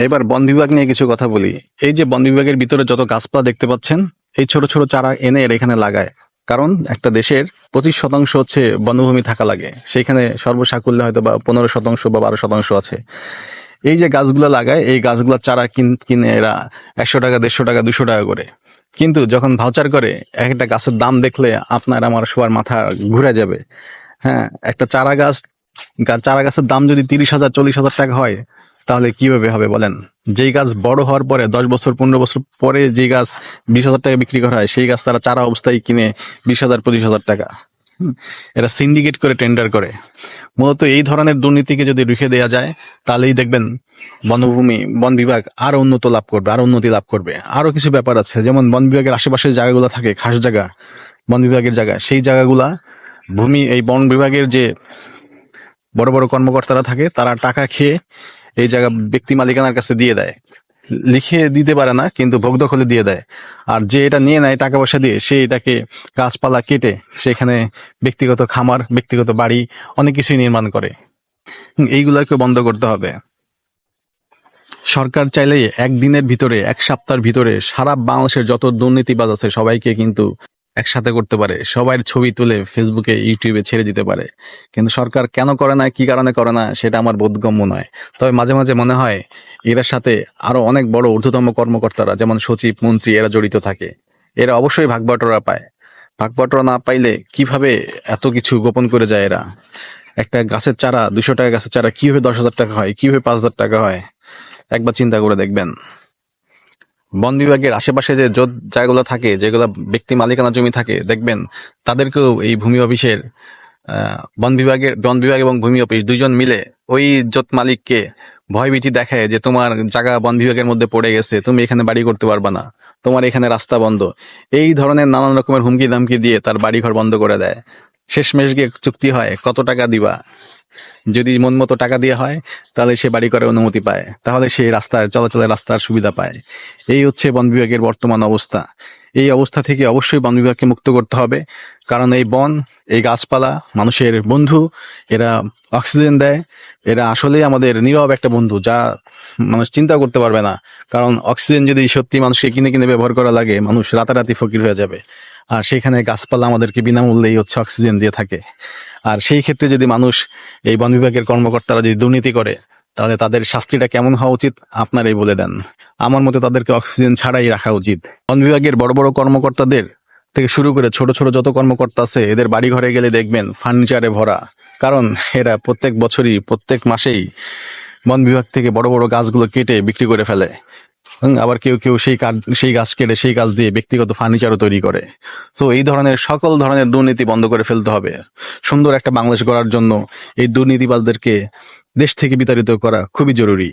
এবার বন বিভাগ নিয়ে কিছু কথা বলি। এই যে বন বিভাগের ভিতরে যত গাছপালা দেখতে পাচ্ছেন, এই ছোট ছোট চারা এনে এর এখানে লাগায়। কারণ একটা দেশের পঁচিশ শতাংশ হচ্ছে বনভূমি থাকা লাগে। সেইখানে সর্বসাকুল্যে হয়তো বা পনেরো শতাংশ বা বারো শতাংশ আছে। এই যে গাছগুলো লাগায়, এই গাছগুলোর চারা কিন- কিনে এরা একশো টাকা, দেড়শো টাকা, দুশো টাকা করে। কিন্তু যখন ভাউচার করে এক একটা গাছের দাম দেখলে আপনার আমার সবার মাথা ঘুরে যাবে। হ্যাঁ একটা চারা গাছ চারা গাছের দাম যদি তিরিশ হাজার, চল্লিশ হাজার টাকা হয় তাহলে কীভাবে হবে বলেন? যেই গাছ বড় হওয়ার পরে, দশ বছর, পনেরো বছর পরে যে গাছ বিশ হাজার টাকা বিক্রি করা হয়, সেই গাছ তারা চারা অবস্থায় কিনে বিশ হাজার, পঁচিশ হাজার টাকা। এরা সিন্ডিকেট করে টেন্ডার করে। মূলত এই ধরনের দুর্নীতিকে যদি রুখে দেওয়া যায়, তাহলেই দেখবেন বনভূমি, বন বিভাগ আরও উন্নত লাভ করবে, আরও উন্নতি লাভ করবে। আরও কিছু ব্যাপার আছে, যেমন বন বিভাগের আশেপাশে জায়গাগুলো থাকে, খাস জায়গা, বন বিভাগের জায়গা, সেই জায়গাগুলা ভূমি, এই বন বিভাগের যে বড় বড় কর্মকর্তারা থাকে, তারা টাকা খেয়ে এই জায়গা ব্যক্তি মালিকানার কাছে দিয়ে দেয়। লিখে দিতে পারে না, কিন্তু ভোগ দখলে দিয়ে দেয়। আর যে এটা নিয়ে নেয় টাকা পয়সা দিয়ে, সে এটাকে গাছপালা কেটে, সেখানে ব্যক্তিগত খামার, ব্যক্তিগত বাড়ি, অনেক কিছুই নির্মাণ করে। এইগুলাকে বন্ধ করতে হবে। সরকার চাইলে একদিনের ভিতরে, এক সপ্তাহের ভিতরে সারা বাংলাদেশের যত দুর্নীতিবাজ আছে, সবাইকে কিন্তু একসাথে করতে পারে। সবাই ছবি তুলে ফেসবুকে ইউটিউবে ছেড়ে দিতে পারে। কিন্তু সরকার কেন করে না, কি কারণে করে না, সেটা আমার বোধগম্য নয়। তবে মাঝে মাঝে মনে হয় এর সাথে আরও অনেক বড় ঊর্ধ্বতম কর্মকর্তারা, যেমন সচিব, মন্ত্রী, এরা জড়িত থাকে। এরা অবশ্যই ভাগবাটোরা পায়। ভাগবাটোরা না পাইলে কীভাবে এত কিছু গোপন করে যায় এরা? একটা গাছের চারা দুশো টাকা গাছের চারা কীভাবে দশ হাজার টাকা হয়, কীভাবে পাঁচ হাজার টাকা হয়? একবার চিন্তা করে দেখবেন। বন বিভাগের আশেপাশে যে জায়গাগুলো থাকে, যেগুলো ব্যক্তি মালিকানা জমি থাকে, দেখবেন তাদেরকেও এই ভূমি অফিসের বন বিভাগের, বন বিভাগ এবং ভূমি অফিস দুজন মিলে ওই জোট মালিককে ভয়ভীতি দেখায় যে তোমার জায়গা বন বিভাগের মধ্যে পড়ে গেছে, তুমি এখানে বাড়ি করতে পারবা না, তোমার এখানে রাস্তা বন্ধ। এই ধরনের নানান রকমের হুমকি দামকি দিয়ে তার বাড়িঘর বন্ধ করে দেয়। শেষমেশ গিয়ে চুক্তি হয়, কত টাকা দিবা? যদি মন মতো টাকা দেওয়া হয়, তাহলে সে বাড়ি করার অনুমতি পায়। তাহলে সে রাস্তায় চলাচলের রাস্তার সুবিধা পায়। এই হচ্ছে বন বিভাগের বর্তমান অবস্থা। এই অবস্থা থেকে অবশ্যই বন বিভাগকে মুক্ত করতে হবে। কারণ এই বন, এই গাছপালা, মানুষের বন্ধু, এরা অক্সিজেন দেয়। এরা আসলেই আমাদের নীরব একটা বন্ধু, যা মানুষ চিন্তা করতে পারবে না। কারণ অক্সিজেন যদি সত্যি মানুষকে কিনে কিনে ব্যবহার করা লাগে, মানুষ রাতারাতি ফকির হয়ে যাবে। আর সেখানে গাছপালা আমাদেরকে বিনামূল্যেই হচ্ছে অক্সিজেন দিয়ে থাকে। আর সেই ক্ষেত্রে যদি মানুষ এই বন বিভাগের কর্মকর্তারা যদি দুর্নীতি করে, তাহলে তাদের শাস্তিটা কেমন হওয়া উচিত? আপনারাই বলে দেন। আমার মতে তাদেরকে অক্সিজেন ছাড়াই রাখা উচিত। বন বিভাগের বড় বড় কর্মকর্তাদের থেকে শুরু করে ছোট ছোট যত কর্মকর্তা আছে, এদের বাড়ি ঘরে গেলে দেখবেন ফার্নিচারে ভরা। কারণ এরা প্রত্যেক বছরই, প্রত্যেক মাসেই বন বিভাগ থেকে বড় বড় গাছগুলো কেটে বিক্রি করে ফেলে। আবার কেউ কেউ সেই কাজ সেই গাছ কেটে, সেই গাছ দিয়ে ব্যক্তিগত ফার্নিচারও তৈরি করে। তো এই ধরনের সকল ধরনের দুর্নীতি বন্ধ করে ফেলতে হবে। সুন্দর একটা বাংলাদেশ গড়ার জন্য এই দুর্নীতিবাজদেরকে দেশ থেকে বিতাড়িত করা খুবই জরুরি।